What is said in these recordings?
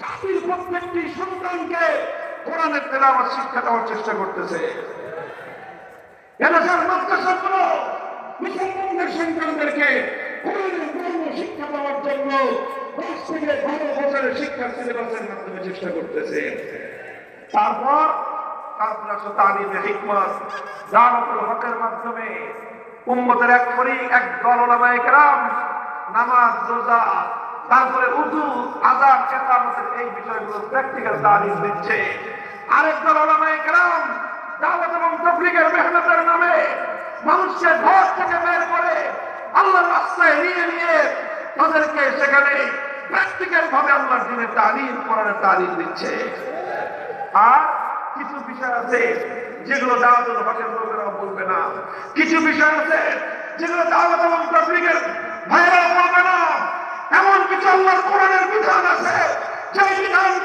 জাতির প্রত্যেকটি সন্তানকে কোরআনের তেলাওয়াত শিক্ষা দেওয়ার চেষ্টা করতেছে। এলাকার মাদ্রাসাগুলো মুসলমানদের সন্তানদেরকে কোরআনের ধর্ম শিক্ষা দেওয়ার জন্য দশ থেকে বারো বছরের শিক্ষার সিলেবাসের মাধ্যমে চেষ্টা করতেছে। তারপর আসলে তালিমে হিকমত মাধ্যমে উম্মতের এক করি এক দল ওলামায়ে কেরাম নামাজ, রোজা তারপরে উর্দু, আজাদ কেতামতের এই বিষয়গুলো প্র্যাকটিক্যাল তালিম দিচ্ছে। আরেক দল ওলামায়ে কেরাম, দাওয়াত এবং তবলিগের মেহনতের নামে মানুষকে ঘর থেকে বের করে আল্লাহর রাস্তায় নিয়ে নিয়ে তাদেরকে সেখানে প্র্যাকটিক্যাল ভাবে আল্লাহর দিনের তালিম কোরআনের তালিম দিচ্ছে। আর কিছু বিষয় আছে যেগুলো দাওয়াতুল হকের লোকেরাও বলবে না। কিছু বিষয় আছে যেগুলো দাওয়াত এবং তবলিগের ভাইয়েরাও বলবে না এমন কিছু আল্লাহর কোরআনের বিধান আছে যে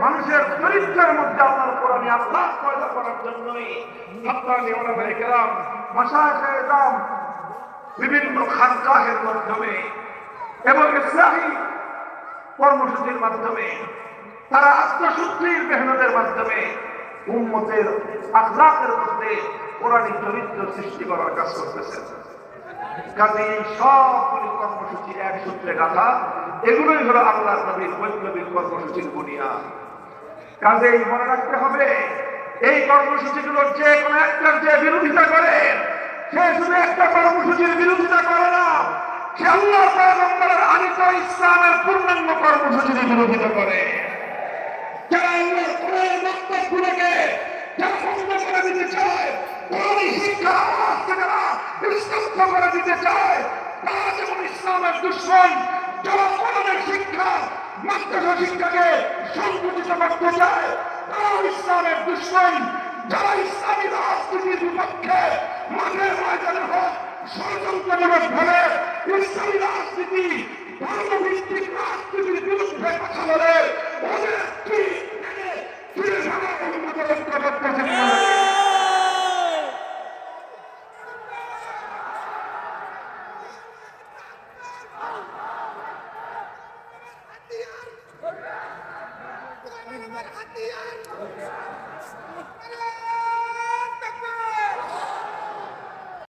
মানুষের চরিত্রের মধ্যে আল্লাহর কোরআনে আল্লাহ পয়দা করার জন্যই হাত্তানি ওলামায়ে কেরাম মাশায়েখে ইসলাম বিভিন্ন খানকাহের মাধ্যমে এবং ইসলামী কর্মসূচির মাধ্যমে, তারা আত্মশুদ্ধির মেহনতের মাধ্যমে উম্মতের আখলাকের মধ্যে কোরআনী চরিত্র সৃষ্টি করার কাজ করতেছেন কাজে এই সবগুলি কর্মসূচি এক সূত্রে গাথা। এগুলোই হলো আল্লাহ নবীর বৈপ্লবিক কর্মসূচির বুনিয়াদ। কাজেই মনে রাখতে হবে, এই কর্মসূচিগুলোর যে কোনো একটার যে বিরোধিতা করে, সে শুধু একটা কর্মসূচির বিরোধিতা করে না, সে আল্লাহ পয়গম্বরের আনিত ইসলামের পূর্ণাঙ্গ কর্মসূচির বিরোধিতা করে। যারা আল্লাহর কোরআনের বক্তব্যগুলোকে যারা বন্ধ করে দিতে চায় কোরআনী শিক্ষার আওয়াজকে বন্ধ দিতে চায় তারা যেমন ইসলামের দুশ্মন যারা শিক্ষা, মাদ্রাসা শিক্ষাকে সংকুচিত করতে চায়, তারাও ইসলামের দুশ্মন। যারা ইসলামী রাজনীতির বিপক্ষে মাঠে ময়দানে হোক ষড়যন্ত্রমূলক ভাবে, ইসলামী রাজনীতি, ধর্মভিত্তিক রাজনীতির বিরুদ্ধে কথা বলে 你爱我